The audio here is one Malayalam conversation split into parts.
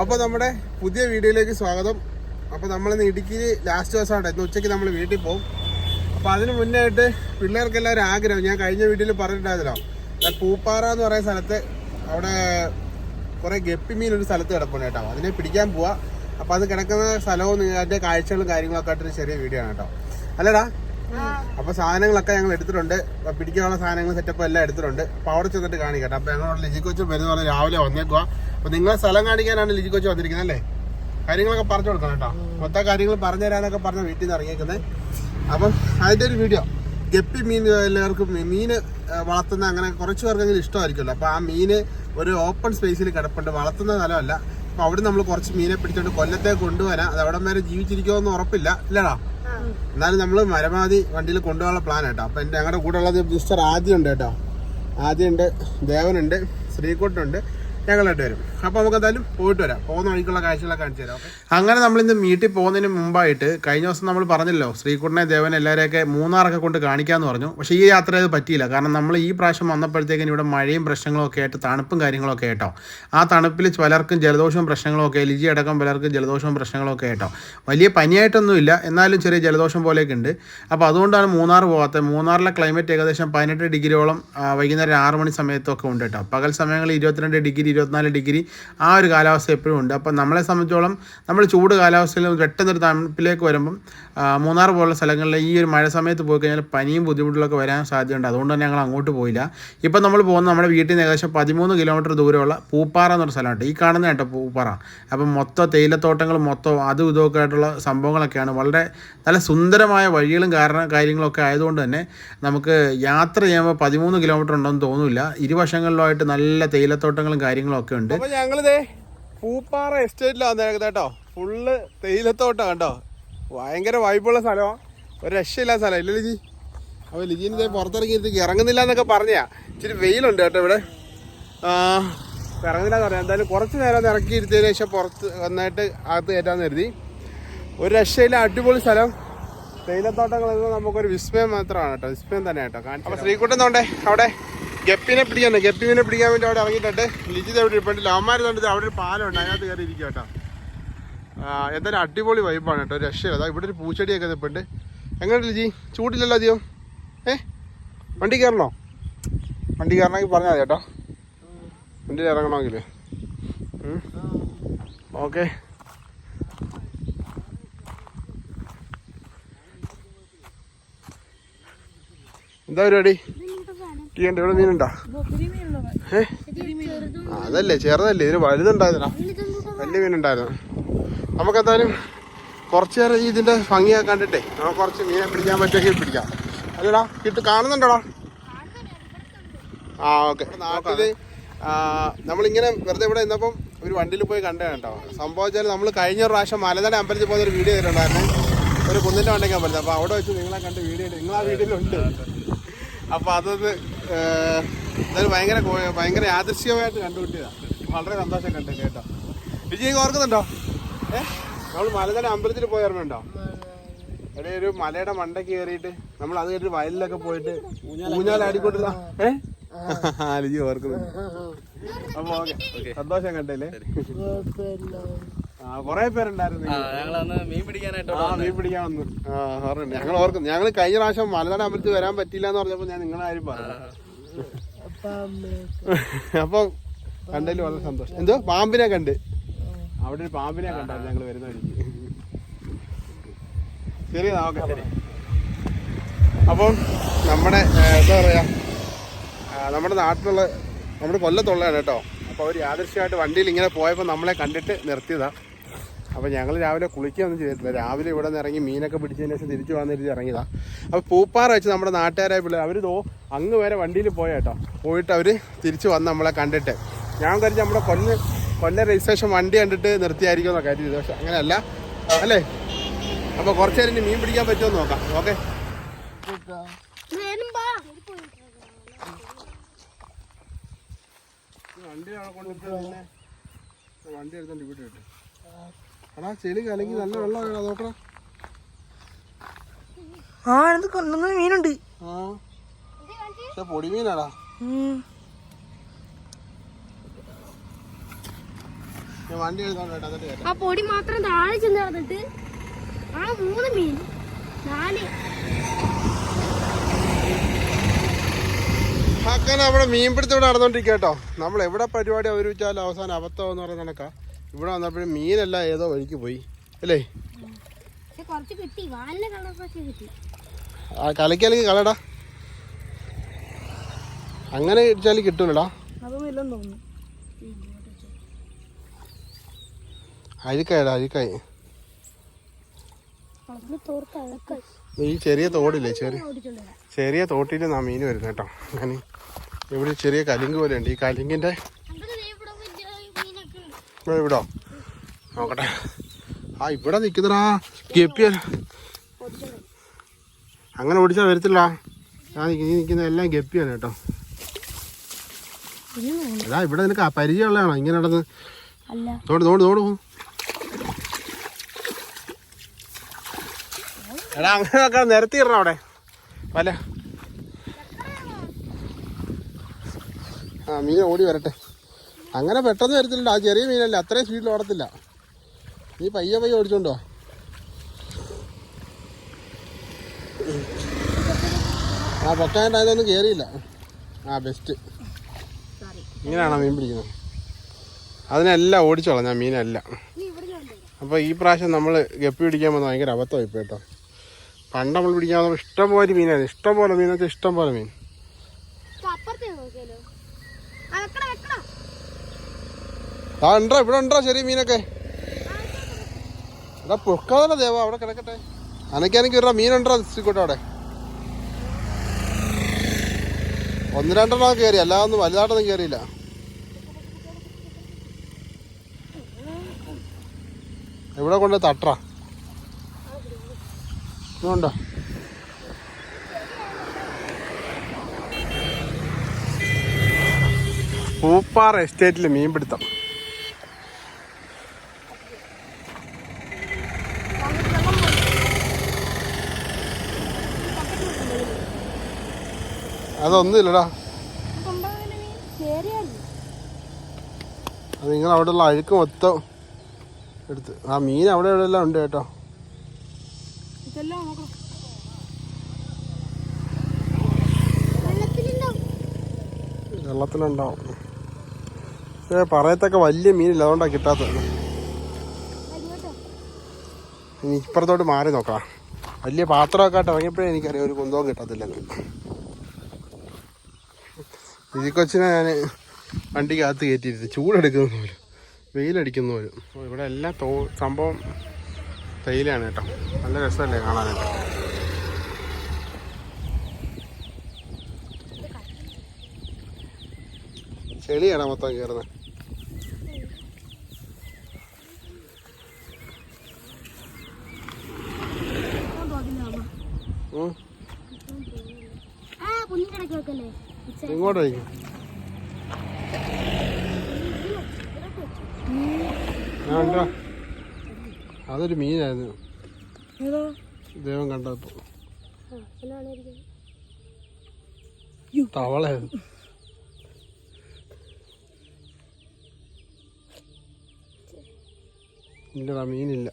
അപ്പൊ നമ്മുടെ പുതിയ വീഡിയോയിലേക്ക് സ്വാഗതം. അപ്പൊ നമ്മളിന്ന് ഇടുക്കി ലാസ്റ്റ് ദിവസമാണ്. ഇന്ന് ഉച്ചയ്ക്ക് നമ്മൾ വീട്ടിൽ പോകും. അപ്പൊ അതിന് മുന്നേ ആയിട്ട് പിള്ളേർക്ക് എല്ലാവരും ആഗ്രഹം. ഞാൻ കഴിഞ്ഞ വീഡിയോയിൽ പറഞ്ഞിട്ടുണ്ടായിരുന്നല്ലോ. ഞാൻ പൂപ്പാറ എന്ന് പറയുന്ന സ്ഥലത്ത് അവിടെ കുറെ ഗപ്പി മീൻ ഒരു സ്ഥലത്ത് കിടപ്പുണ്ട് കേട്ടോ. അതിനെ പിടിക്കാൻ പോവാ. അപ്പൊ അത് കിടക്കുന്ന സ്ഥലവും അതിന്റെ കാഴ്ചകളും കാര്യങ്ങളൊക്കെ ആയിട്ടൊരു ചെറിയ വീഡിയോ ആണ് കേട്ടോ. അല്ലടാ അപ്പൊ സാധനങ്ങളൊക്കെ ഞങ്ങൾ എടുത്തിട്ടുണ്ട്. പിടിക്കാനുള്ള സാധനങ്ങൾ സെറ്റപ്പ് എല്ലാം എടുത്തിട്ടുണ്ട്. അപ്പൊ അവിടെ ചെന്നിട്ട് കാണിക്കട്ടെ അപ്പൊ ഞങ്ങളോട് ലിജി കൊച്ചു വരുന്ന പറഞ്ഞാൽ രാവിലെ വന്നേക്കുക അപ്പൊ നിങ്ങളെ സ്ഥലം കാണിക്കാനാണ് ലിജി കൊച്ചു വന്നിരിക്കുന്നത് അല്ലേ? കാര്യങ്ങളൊക്കെ പറഞ്ഞു കൊടുക്കണം കേട്ടോ. മൊത്തം കാര്യങ്ങൾ പറഞ്ഞു തരാനൊക്കെ പറഞ്ഞ വീട്ടിൽ നിന്ന് ഇറങ്ങിയേക്കുന്നത് അപ്പം അതിന്റെ ഒരു വീഡിയോ ഗപ്പി മീൻ എല്ലാവർക്കും മീൻ വളർത്തുന്ന അങ്ങനെ കുറച്ച് പേർക്കെങ്കിലും ഇഷ്ടമായിരിക്കുമല്ലോ. അപ്പോൾ ആ മീൻ ഒരു ഓപ്പൺ സ്പേസിൽ കിടപ്പുണ്ട്. വളർത്തുന്ന സ്ഥലമല്ല. അപ്പൊ അവിടെ നമ്മൾ കുറച്ച് മീനെ പിടിച്ചോണ്ട് കൊല്ലത്തേക്ക് കൊണ്ടുവരാം. അത് അവിടെ വരെ ജീവിച്ചിരിക്കുമോ എന്ന് ഉറപ്പില്ല. ഇല്ലടാ. എന്നാലും നമ്മൾ മരമാതി വണ്ടിയിൽ കൊണ്ടുപോകാനുള്ള പ്ലാൻ കേട്ടോ അപ്പം എന്റെ ഞങ്ങളുടെ കൂടെ ഉള്ളത് മിസ്റ്റർ ആദ്യം ഉണ്ട് കേട്ടോ ആദ്യം ഉണ്ട് ദേവനുണ്ട് ശ്രീകുട്ടുണ്ട് ഞങ്ങൾ രണ്ടുപേരും അപ്പോൾ നമുക്ക് എന്തായാലും പോയിട്ട് വരാം. പോകുന്ന വഴിക്കുള്ള കാഴ്ചകളൊക്കെ കാണിച്ചു തരാം ഓക്കെ? അങ്ങനെ നമ്മൾ ഇന്ന് വീട്ടിൽ പോകുന്നതിന് മുമ്പായിട്ട് കഴിഞ്ഞ ദിവസം നമ്മൾ പറഞ്ഞല്ലോ ശ്രീകുട്ടനെ ദേവൻ എല്ലാവരെയൊക്കെ മൂന്നാറൊക്കെ കൊണ്ട് കാണിക്കാമെന്ന് പറഞ്ഞു. പക്ഷെ ഈ യാത്ര അത് പറ്റിയില്ല. കാരണം നമ്മൾ ഈ പ്രാവശ്യം വന്നപ്പോഴത്തേക്കും ഇവിടെ മഴയും പ്രശ്നങ്ങളും ഒക്കെ ആയിട്ട് തണുപ്പും കാര്യങ്ങളൊക്കെ ആയിട്ടോ. ആ തണുപ്പിൽ പലർക്കും ജലദോഷവും പ്രശ്നങ്ങളും ഒക്കെ ലിജി അടക്കം പലർക്കും ജലദോഷവും പ്രശ്നങ്ങളൊക്കെ ആയിട്ടോ. വലിയ പനിയായിട്ടൊന്നുമില്ല. എന്നാലും ചെറിയ ജലദോഷം പോലെയൊക്കെ ഉണ്ട്. അപ്പോൾ അതുകൊണ്ടാണ് മൂന്നാർ പോകാത്തത് മൂന്നാറിലെ ക്ലൈമറ്റ് ഏകദേശം പതിനെട്ട് ഡിഗ്രിയോളം വൈകുന്നേരം ആറ് മണി സമയത്തൊക്കെ ഉണ്ട് കേട്ടോ. പകൽ സമയങ്ങളിൽ ഇരുപത്തിരണ്ട് ഡിഗ്രി ഇരുപത്തിനാല് ഡിഗ്രി ആ ഒരു കാലാവസ്ഥ എപ്പോഴും ഉണ്ട്. അപ്പം നമ്മളെ സംബന്ധിച്ചോളം നമ്മൾ ചൂട് കാലാവസ്ഥയിൽ പെട്ടെന്നൊരു തണുപ്പിലേക്ക് വരുമ്പം മൂന്നാർ പോലുള്ള സ്ഥലങ്ങളിൽ ഈ ഒരു മഴ സമയത്ത് പോയി കഴിഞ്ഞാൽ പനിയും ബുദ്ധിമുട്ടുകളൊക്കെ വരാൻ സാധ്യതയുണ്ട്. അതുകൊണ്ട് തന്നെ ഞങ്ങൾ അങ്ങോട്ട് പോയില്ല. ഇപ്പം നമ്മൾ പോകുന്ന നമ്മുടെ വീട്ടിൽ നിന്ന് ഏകദേശം പതിമൂന്ന് കിലോമീറ്റർ ദൂരമുള്ള പൂപ്പാറ എന്നൊരു സ്ഥലമുണ്ട്. ഈ കാണുന്ന കേട്ടോ പൂപ്പാറ. അപ്പം മൊത്തം തേയിലത്തോട്ടങ്ങൾ മൊത്തം അതും ഇതൊക്കെ ആയിട്ടുള്ള സംഭവങ്ങളൊക്കെയാണ്. വളരെ നല്ല സുന്ദരമായ വഴികളും കാരണം കാര്യങ്ങളൊക്കെ ആയതുകൊണ്ട് തന്നെ നമുക്ക് യാത്ര ചെയ്യുമ്പോൾ പതിമൂന്ന് കിലോമീറ്റർ ഉണ്ടെന്ന് തോന്നില്ല. ഇരുവശങ്ങളിലുമായിട്ട് നല്ല തേയിലത്തോട്ടങ്ങളും കാര്യങ്ങളും ഒക്കെ ഉണ്ട്. ഞങ്ങളിതേ പൂപ്പാറ എസ്റ്റേറ്റിലാണ് കേട്ടോ. ഫുള്ള് തേയിലത്തോട്ടം കണ്ടോ? ഭയങ്കര വൈബുള്ള സ്ഥലമാണ് ഒരു രക്ഷയില്ലാത്ത സ്ഥലം. ഇല്ല ലിജി? അപ്പോൾ ലിജിന് പുറത്തിറങ്ങിയിട്ട് ഇറങ്ങുന്നില്ല എന്നൊക്കെ പറഞ്ഞാ ഇച്ചിരി വെയിലുണ്ട് കേട്ടോ ഇവിടെ. ഇറങ്ങുന്നില്ല എന്ന് പറയാം എന്തായാലും കുറച്ച് നേരം ഇറക്കി ഇരുത്തിയതിന് ശേഷം പുറത്ത് വന്നായിട്ട് അകത്ത് കയറ്റാന്ന് കരുതി. ഒരു രക്ഷയില്ല അടിപൊളി സ്ഥലം. തേയിലത്തോട്ടങ്ങളെന്ന് നമുക്കൊരു വിസ്മയം മാത്രമാണ് കേട്ടോ. വിസ്മയം തന്നെ കേട്ടോ. അപ്പോൾ ശ്രീകുട്ടൻ തോണ്ടേ അവിടെ ഗപ്പിനെ പിടിക്കാൻ ഗപ്പിനെ പിടിക്കാൻ വേണ്ടി അവിടെ ഇറങ്ങിയിട്ടുണ്ട്. ലിജിത് എവിടെ ഇരിപ്പുണ്ട്. തോണ്ടത് അവിടെ ഒരു പാലമുണ്ട് അതിനകത്ത് കയറി ഇരിക്കും കേട്ടോ. എന്തായാലും അടിപൊളി വൈബാണ് കേട്ടോ. രക്ഷയില്ല. അതാ ഇവിടെ ഒരു പൂച്ചെടിയൊക്കെ നിൽപ്പുണ്ട് എങ്ങനെ ജി ചൂടില്ലല്ലോ അധികം? ഏ? വണ്ടി കയറണോ? വണ്ടി കയറണമെങ്കിൽ പറഞ്ഞാൽ മതി കേട്ടോ. വണ്ടി ഇറങ്ങണമെങ്കിൽ. ഓക്കെ. എന്താ പരിപാടി? ചെയ്യണ്ട ഇവിടെ മീനുണ്ടോ? ഏ? അതല്ലേ ചെറുതല്ലേ. ഇതിന് വലുതുണ്ടായിരുന്നോ വലിയ മീനുണ്ടായിരുന്നു. നമുക്കെന്തായാലും കുറച്ച് നേരം ഈ ഇതിന്റെ ഭംഗിയൊക്കെ കണ്ടിട്ടേ നമുക്ക് കുറച്ച് മീനെ പിടിക്കാൻ പറ്റുമെങ്കിൽ പിടിക്കാം. അല്ലടാ കിട്ട് കാണുന്നുണ്ടോടാ? ആ ഓക്കെ. നാട്ടിൽ നമ്മളിങ്ങനെ വെറുതെ ഇവിടെ ഇന്നപ്പം ഒരു വണ്ടിയിൽ പോയി കണ്ടതാണ് കേട്ടോ. വെച്ചാൽ നമ്മൾ കഴിഞ്ഞ പ്രാവശ്യം മലനട അമ്പലത്തിൽ പോകുന്ന ഒരു വീഡിയോ ചെയ്തിട്ടുണ്ടായിരുന്നു. ഒരു കുന്നിന്റെ വണ്ടിക്ക് അമ്പലത്തിൽ അപ്പോൾ അവിടെ വെച്ച് നിങ്ങളെ കണ്ട് വീഡിയോ നിങ്ങൾ ആ വീഡിയോയിലുണ്ട് അപ്പോൾ അതൊന്ന് എന്തായാലും ഭയങ്കര ഭയങ്കര യാദൃശ്യമായിട്ട് കണ്ടുപിട്ടിയതാണ് വളരെ സന്തോഷം കണ്ടു കേട്ടോ. വിജയ് ഓർക്കുന്നുണ്ടോ? നമ്മൾ മലനട അമ്പലത്തിൽ പോയി ഓർമ്മയുണ്ടോ എടേ ഒരു മലയുടെ മണ്ടയ്ക്ക് കയറിയിട്ട് നമ്മൾ അത് കഴിഞ്ഞിട്ട് വയലിലൊക്കെ പോയിട്ട് ഊഞ്ഞാലാടിക്കൊണ്ടില്ല ഏ? ലിജി ഓർക്കുന്നു. അപ്പൊ ഓക്കെ സന്തോഷം കണ്ടല്ലേ ആ കൊറേ പേരുണ്ടായിരുന്നു മീൻ പിടിക്കാനായിട്ട് ആ മീൻ പിടിക്കാൻ വന്നു. ആ ഓർമ്മയുണ്ട്. ഞങ്ങൾ ഓർക്കുന്നു ഞങ്ങൾ കഴിഞ്ഞ പ്രാവശ്യം മലനാട് അമ്പലത്തിൽ വരാൻ പറ്റില്ല എന്ന് പറഞ്ഞപ്പോ ഞാൻ നിങ്ങളെ ആരും പറഞ്ഞു. അപ്പൊ കണ്ടതിൽ വളരെ സന്തോഷം. എന്തോ? പാമ്പിനെ കണ്ട്. അവിടെ ഒരു പാമ്പിനെ കണ്ടായിരുന്നു ഞങ്ങൾ വരുന്ന വഴിക്ക്. ശരി. നമുക്ക് അപ്പം നമ്മുടെ എന്താ പറയാ നമ്മുടെ നാട്ടിലുള്ള നമ്മുടെ കൊല്ലത്തുള്ളതാണ് കേട്ടോ. അപ്പോൾ അവർ യാദൃശ്യമായിട്ട് വണ്ടിയിൽ ഇങ്ങനെ പോയപ്പോൾ നമ്മളെ കണ്ടിട്ട് നിർത്തിയതാ. അപ്പോൾ ഞങ്ങൾ രാവിലെ കുളിക്കുകയൊന്നും ചെയ്തിട്ടില്ല. രാവിലെ ഇവിടെ നിന്ന് ഇറങ്ങി മീനൊക്കെ പിടിച്ചതിന് ശേഷം തിരിച്ചു വന്ന ഇറങ്ങിയതാണ് ഇറങ്ങിയതാ. അപ്പോൾ പൂപ്പാറ വെച്ച് നമ്മുടെ നാട്ടുകാരായ പിള്ളേർ അവർ തോ അങ്ങ് വരെ വണ്ടിയിൽ പോയ കേട്ടോ. പോയിട്ട് അവർ തിരിച്ചു വന്ന് നമ്മളെ കണ്ടിട്ട്. ഞാൻ കരുതി നമ്മുടെ കൊല്ല കൊല്ല രജിസ്ട്രേഷൻ വണ്ടി കണ്ടിട്ട് നിർത്തിയായിരിക്കും എന്നൊക്കെ കരുതി പക്ഷെ അങ്ങനെയല്ല. അല്ലേ? അപ്പോൾ കുറച്ച് നേരം മീൻ പിടിക്കാൻ പറ്റുമോ നോക്കാം. ഓക്കെ. വണ്ടി അവിടെ കൊണ്ടിട്ട് വണ്ടി എടുത്തോണ്ട് ഇവിടെ ഇട്ടു. എടാ ചെളി കലങ്ങി നല്ല വെള്ളം നോക്കടാ. ആ കൊണ്ടുവന്ന മീനുണ്ട്. ആ. പക്ഷെ പൊടി മീനാടാ ഉം. ഞാൻ വണ്ടി എടുത്തോണ്ട് കേട്ടോ എന്നിട്ട് കയറ്റാം ആ പൊടി മാത്രം താഴെ ചെന്ന് കിടന്നിട്ട് ആ മൂന്ന് മീൻ നാല്. അങ്ങനെ അവിടെ മീൻപിടുത്തം ഇവിടെ നടന്നോണ്ടിരിക്കട്ടോ കേട്ടോ. നമ്മൾ എവിടെ പരിപാടി അവതരിച്ചാലും അവസാനം അബദ്ധം എന്ന് പറയുന്ന കണക്കാ. ഇവിടെ വന്നപ്പോഴും മീനെല്ലാം ഏതോ വഴിക്ക് പോയി. അല്ലേ? ആ കലക്കലക്ക് കളടാ. അങ്ങനെ ഇടിച്ചാൽ കിട്ടൂലടാ. അതൊന്നും ഇല്ലെന്ന് തോന്നുന്നു. അഴുക്കായടാ അഴുക്കായി ഈ ചെറിയ തോടില്ലേ ചെറിയ ചെറിയ തോട്ടിൽ നാ മീൻ വരുന്നത് കേട്ടോ. ഞാൻ ഇവിടെ ചെറിയ കലിങ്ക് പോലെ ഉണ്ട്. ഈ കലിങ്കിന്റെ ഇവിടെ നോക്കട്ടെ. ആ ഇവിടെ നിൽക്കുന്നടാ ഗപ്പിയ അങ്ങനെ ഓടിച്ചാൽ വരത്തില്ല ഞാൻ നീ നിൽക്കുന്ന എല്ലാം ഗപ്പിയാണ് കേട്ടോ. എടാ ഇവിടെ നിനക്ക് ആ പരിചയമുള്ളതാണോ? ഇങ്ങനെ നടന്ന് അല്ല. തോട് തോട് തോട് എടാ അങ്ങനെ ഒക്കെ നിരത്തിയിടണം അവിടെ. വല. ആ മീൻ ഓടി വരട്ടെ. അങ്ങനെ പെട്ടെന്ന് വരത്തില്ല ആ ചെറിയ മീനല്ലേ അത്രയും സ്പീഡിൽ ഓടത്തില്ല. നീ പയ്യെ പയ്യെ ഓടിച്ചോണ്ടോ? ആ പൊക്കാനായിട്ട് അതൊന്നും കയറിയില്ല ആ ബെസ്റ്റ് ഇങ്ങനെയാണോ മീൻ പിടിക്കുന്നത്? അതിനെല്ലാം ഓടിച്ചോളാം ഞാൻ മീനെല്ലാം. അപ്പോൾ ഈ പ്രാവശ്യം നമ്മൾ ഗപ്പി പിടിക്കാൻ വന്നാൽ ഭയങ്കര അബദ്ധമായി കേട്ടോ. പണ്ട് നമ്മൾ പിടിക്കാൻ ഇഷ്ടംപോലെ ഇഷ്ടം പോലെ മീനായിരുന്നു ഇഷ്ടം പോലെ മീൻ വെച്ചാൽ ഇഷ്ടം പോലെ മീൻ ആ ഉണ്ടോ? ഇവിടെ ഉണ്ടോ ചെറിയ മീനൊക്കെ? എടാ പൊക്കാതെ ദേവ അവിടെ കിടക്കട്ടെ. അനക്കാനെങ്കിൽ ഇടാ മീനുണ്ടോ ശ്രീക്കോട്ടെ അവിടെ? ഒന്ന് രണ്ടെണ്ണം കയറി അല്ലാതൊന്നും വലുതായിട്ടൊന്നും കയറിയില്ല എവിടെ കൊണ്ട് തട്ടറ? ഇതുണ്ടോ പൂപ്പാറ എസ്റ്റേറ്റിൽ മീൻ മീൻപിടുത്തം. അതൊന്നുമില്ലടാ. അത് നിങ്ങൾ അവിടെയുള്ള അഴുക്ക് മൊത്തം എടുത്ത്. ആ മീൻ അവിടെ എവിടെയെല്ലാം ഉണ്ട് കേട്ടോ. ഇതെല്ലാം നോക്കണം. വെള്ളത്തിലുണ്ടാവും. ഏ പക്ഷേ പറയത്തക്ക വലിയ മീനില്ല അതുകൊണ്ടാണ് കിട്ടാത്തത്. ഇനി ഇപ്പുറത്തോട്ട് മാറി നോക്കാം. വലിയ പാത്രമൊക്കെ ആയിട്ട് ഇറങ്ങിയപ്പോഴേ എനിക്കറിയാം ഒരു കുന്തവും കിട്ടത്തില്ലെന്ന്. ഇതിക്കൊച്ചിനെ കൊച്ചിനെ ഞാൻ വണ്ടിക്കകത്ത് കയറ്റിയിരുത്തി ചൂടെടുക്കുന്ന പോലും. വെയിലടിക്കുന്ന പോലും. ഇവിടെ എല്ലാം തോ സംഭവം തേയിലാണ് കേട്ടോ. നല്ല രസമല്ലേ കാണാനായിട്ട് ചെളിയാണ് മൊത്തം കയറുന്നത് ഇങ്ങോട്ടായിരിക്കും ആ ഉണ്ടോ? അതൊരു മീനായിരുന്നു. ദൈവം കണ്ടപ്പോ. ഇല്ലടാ മീനില്ല.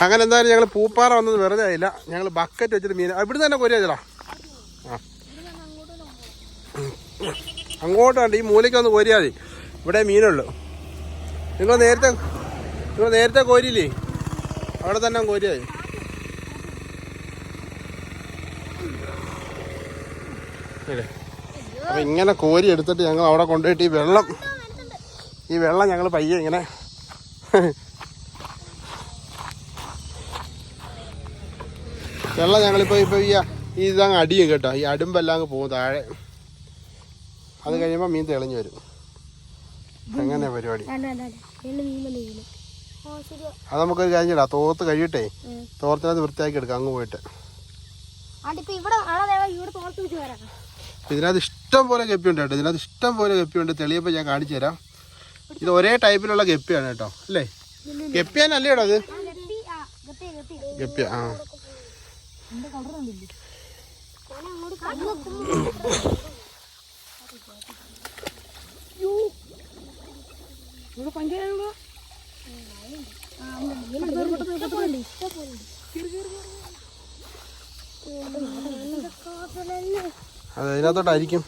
അങ്ങനെ എന്തായാലും ഞങ്ങൾ പൂപ്പാറ വന്നത് വെറുതെ ആയില്ല. ഞങ്ങൾ ബക്കറ്റ് വെച്ചിട്ട് മീൻ ഇവിടുന്ന് തന്നെ കൊരിയാച്ചടാ ആ. അങ്ങോട്ടാണ്ട് ഈ മൂലയ്ക്ക് ഒന്ന് കോരിയാൽ മതി. ഇവിടെ മീനുള്ളൂ. നിങ്ങൾ നേരത്തെ നിങ്ങൾ നേരത്തെ കോരിയില്ലേ? അവിടെ തന്നെ കോരിയായി? അപ്പൊ ഇങ്ങനെ കോരി എടുത്തിട്ട് ഞങ്ങൾ അവിടെ കൊണ്ടുപോയിട്ട് ഈ വെള്ളം ഈ വെള്ളം ഞങ്ങൾ പയ്യെ ഇങ്ങനെ വെള്ളം ഞങ്ങളിപ്പോൾ ഇപ്പൊ ഈ ഈ ഇതങ്ങ് അടിയും കേട്ടോ. ഈ അടുമ്പെല്ലാം അങ്ങ് പോകും താഴെ. അത് കഴിയുമ്പോൾ മീൻ തെളിഞ്ഞു വരും. അങ്ങനെ പരിപാടി. അത് നമുക്കൊരു കാര്യം ചെയ്യടാ. തോർത്ത് കഴിയട്ടെ. തോർത്തിനകത്ത് വൃത്തിയാക്കി എടുക്കാം അങ്ങ് പോയിട്ട്. ആണ്ടിപ്പോ ഇവിടെ ആണോ ഇവിടെ തോർത്ത് വെച്ച് വരാം? ഇതിനകത്ത് ഇഷ്ടം പോലെ ഗപ്പിയുണ്ട് കേട്ടോ. ഇതിനകത്ത് ഇഷ്ടം പോലെ ഗപ്പിയുണ്ട് തെളിയപ്പോൾ ഞാൻ കാണിച്ചു തരാം. ഇത് ഒരേ ടൈപ്പിലുള്ള ഗപ്പിയാണ് കേട്ടോ. അല്ലേ? ഗപ്പിയാനല്ലേ കേട്ടോ അത്? ആ ഗപ്പി ആ ഗപ്പി ഗപ്പി ഗപ്പിയ ആ ഞാൻ അങ്ങോട്ട് കൈ വെക്കുമ്പോ ഇവിടെ പഞ്ചായത്ത് അത് അതിനകത്തോട്ടായിരിക്കും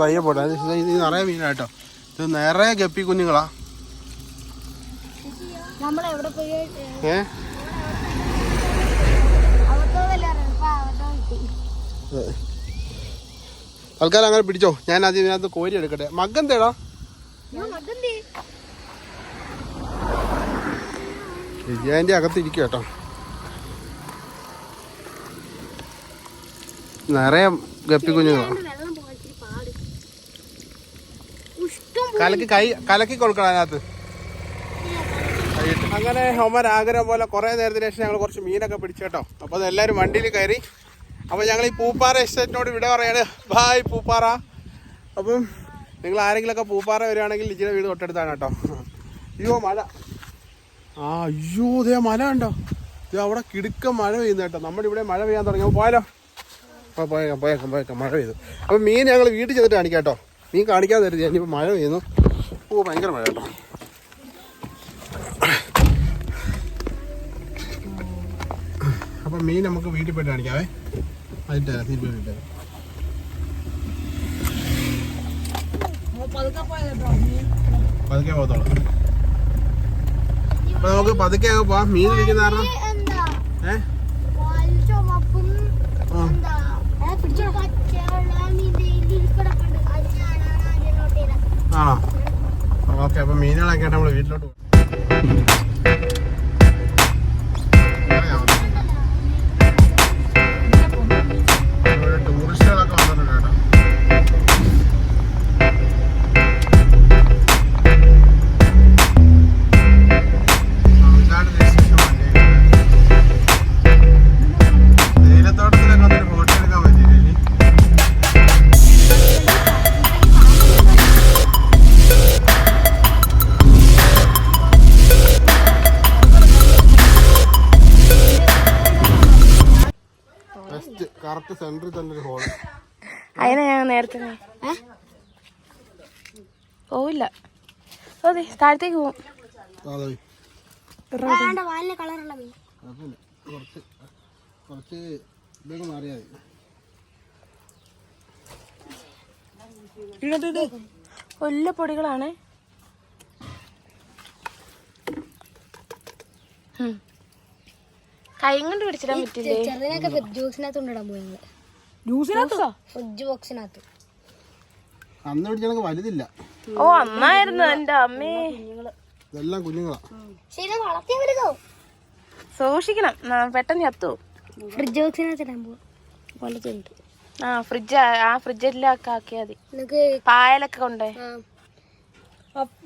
പയ്യ പോട്ടെ. ഇത് നിറയെ മീനാട്ടോ. ഇത് നിറയെ ഗപ്പി കുഞ്ഞുങ്ങളാ. ഏ? തൽക്കാലം അങ്ങനെ പിടിച്ചോ? ഞാൻ അതിനകത്ത് ഇതിനകത്ത് കോരി എടുക്കട്ടെ. മഗ്ഗം മകന്തി വിജയന്റെ അകത്തിരിക്കും കേട്ടോ. നിറയെ ഗപ്പി കുഞ്ഞുങ്ങളാ. വെള്ളം പോകാൻ പാട്. ഇഷ്ടം കലക്കി കൈ കലക്കി കൊടുക്കണം അതിനകത്ത്. അങ്ങനെ ഹോമൻ ആഗ്രഹം പോലെ കുറേ നേരത്തിന് ശേഷം ഞങ്ങൾ കുറച്ച് മീനൊക്കെ പിടിച്ചു കേട്ടോ. അപ്പോൾ എല്ലാവരും വണ്ടിയിൽ കയറി. അപ്പോൾ ഞങ്ങൾ ഈ പൂപ്പാറ എസ്റ്റേറ്റിനോട് വിട പറയാണ്. ബായ് പൂപ്പാറ. അപ്പം നിങ്ങൾ ആരെങ്കിലുമൊക്കെ പൂപ്പാറ വരികയാണെങ്കിൽ ലിജിയുടെ വീട് തൊട്ടടുത്താണ് കേട്ടോ. അയ്യോ മഴ. ആ അയ്യോ ഇതേ മല ഉണ്ടോ ഇത് അവിടെ കിടുക്ക മഴ പെയ്യുന്നു കേട്ടോ. നമ്മുടെ ഇവിടെ മഴ പെയ്യാൻ തുടങ്ങി. പോയാലോ? അപ്പോൾ പോയേക്കാം പോയേക്കാം പോയേക്കാം. മഴ പെയ്തു. അപ്പോൾ മീൻ ഞങ്ങൾ വീട്ടിൽ ചെന്നിട്ട് കാണിക്കാം കേട്ടോ. മീൻ കാണിക്കാതെ തരുത് ഞാനിപ്പോൾ മഴ പെയ്യുന്നു. ഓ ഭയങ്കര മഴ കേട്ടോ. അപ്പം മീൻ നമുക്ക് വീട്ടിൽ പോയിട്ട് കാണിക്കാവേ. അതിന്റെ തീരുമാനം പതുക്കെ പോയതോ പതുക്കെ പോകത്തോളൂ അപ്പൊ നമുക്ക് പതുക്കെ അങ്ങ് പോവാം. മീൻ പിടിക്കുന്ന കാരണം ഏ? ആണോ ഓക്കെ അപ്പൊ മീനുകളൊക്കെ ആയിട്ട് നമ്മൾ വീട്ടിലോട്ട് പോകും സെന്ററിൽ തന്നെ ഒരു ഹോൾ അതിനെ ഞാൻ നേരത്തെ പോവില്ല. അതെ താഴത്തേക്ക് പോവും. ഒല്ല പൊടികളാണ്. കൈ കൊണ്ട് പിടിച്ചിടാൻ പറ്റില്ലേ? ചെറുതിനൊക്കെ ഫ്രിഡ്ജ് ബോക്സിനകത്ത് കൊണ്ടിടാൻ പോയി ഞങ്ങൾ. ജ്യൂസിനകത്തോ ഫ്രിഡ്ജ് ബോക്സിനകത്ത്. അന്ന് വലുതില്ല. ഓ അന്നായിരുന്നു എന്റെ അമ്മേ. ഇതെല്ലാം കുഞ്ഞുങ്ങളാ. ശരി വളർത്തിയ വലുതോ? സൂക്ഷിക്കണം. പെട്ടെന്ന് ചത്തു ഫ്രിഡ്ജ് ബോക്സിനകത്ത് ഇടാൻ ആ ഫ്രിഡ്ജ് ആ ഫ്രിഡ്ജെല്ലാം ആക്കിയാ മതി. നിനക്ക് പായലൊക്കെ കൊണ്ടേ.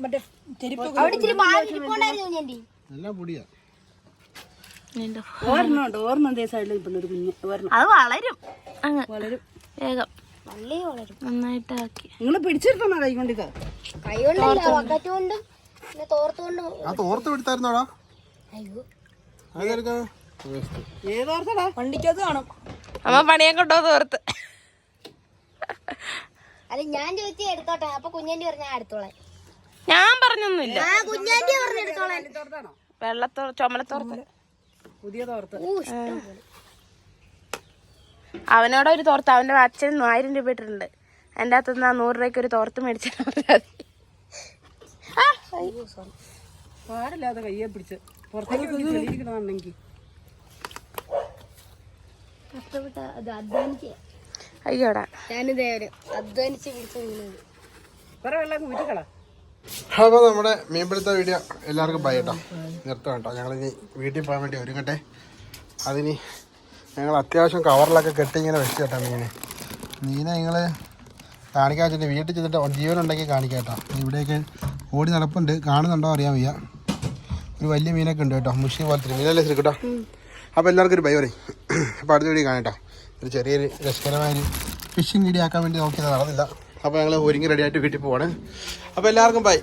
മറ്റേ എല്ലാം പൊടിയാ. ഓർമ്മ സൈഡിൽ ഇപ്പൊ ഒരു കുഞ്ഞ്. അത് വളരും. വളരും. വേഗം. നിങ്ങൾ വക്കറ്റ് കൊണ്ടും. ആ തോർത്ത് പിടുത്തായിരുന്നോടാ? ഏതോർത്തടാ വണ്ടിക്കകത്ത് കാണും. അമ്മ പണിയാൻ കൊണ്ടോ തോർത്ത്? അല്ല ഞാൻ ചോദിച്ചു എടുത്തോട്ടെ. അപ്പൊ കുഞ്ഞാണ്ടി പറഞ്ഞ എടുത്തോളെ. ഞാൻ പറഞ്ഞൊന്നുമില്ല. കുഞ്ഞാണ്ടി പറഞ്ഞ എടുത്തോളാം. വെള്ളത്തോ ചുമലത്തോർത്ത്. പുതിയ തോർത്ത്. അവനോട് ഒരു തോർത്ത് അവന്റെ അച്ഛൻ ആയിരം രൂപ ഇട്ടിട്ടുണ്ട്. എന്റെ അകത്തുനിന്ന് ആ നൂറ് രൂപയ്ക്ക് ഒരു തോർത്ത് മേടിച്ചാൽ പാടില്ലാതെ കയ്യെ പിടിച്ച്. പുറത്തേക്ക് ചെളിയിരിക്കണമെന്നുണ്ടെങ്കിൽ കഷ്ടപ്പെട്ട അത് അധ്വാനിച്ച് അയ്യോടാ. ഞാനിതേ ഒരു അധ്വാനിച്ച് പിടിച്ച മീനാണ് കുറെ വെള്ളം ഊറ്റിക്കള. അപ്പോൾ നമ്മുടെ മീൻപിടുത്ത വീഡിയോ എല്ലാവർക്കും ബൈ കേട്ടോ നിർത്താം കേട്ടോ ഞങ്ങളിനി വീട്ടിൽ പോകാൻ വേണ്ടി ഒരുങ്ങട്ടെ. അതിന് ഞങ്ങൾ അത്യാവശ്യം കവറിലൊക്കെ കെട്ടി ഇങ്ങനെ വെച്ച് കേട്ടോ മീനെ. മീനെ നിങ്ങൾ കാണിക്കാൻ വെച്ചിട്ട് വീട്ടിൽ ചെന്നിട്ട് ജീവനുണ്ടെങ്കിൽ കാണിക്കാം കേട്ടോ. ഇവിടെയൊക്കെ ഓടി നടപ്പുണ്ട്. കാണുന്നുണ്ടോ അറിയാൻ വയ്യ. ഒരു വലിയ മീനൊക്കെ ഉണ്ട് കേട്ടോ. മുഷി പോലത്തെ മീനല്ലേ ശരി കേട്ടോ. അപ്പോൾ എല്ലാവർക്കും ഒരു ബൈ പറയും. അപ്പോൾ അടുത്ത വീഡിയോ കാണാം കേട്ടോ. ഒരു ചെറിയൊരു രസകരമായൊരു ഫിഷിംഗ് വീഡിയോ ആക്കാൻ വേണ്ടി നോക്കിയത് നടന്നില്ല. അപ്പോൾ ഞങ്ങൾ ഒരുങ്ങി റെഡിയായിട്ട് വീട്ടിൽ പോവാണ്. അപ്പോൾ എല്ലാവർക്കും ബൈ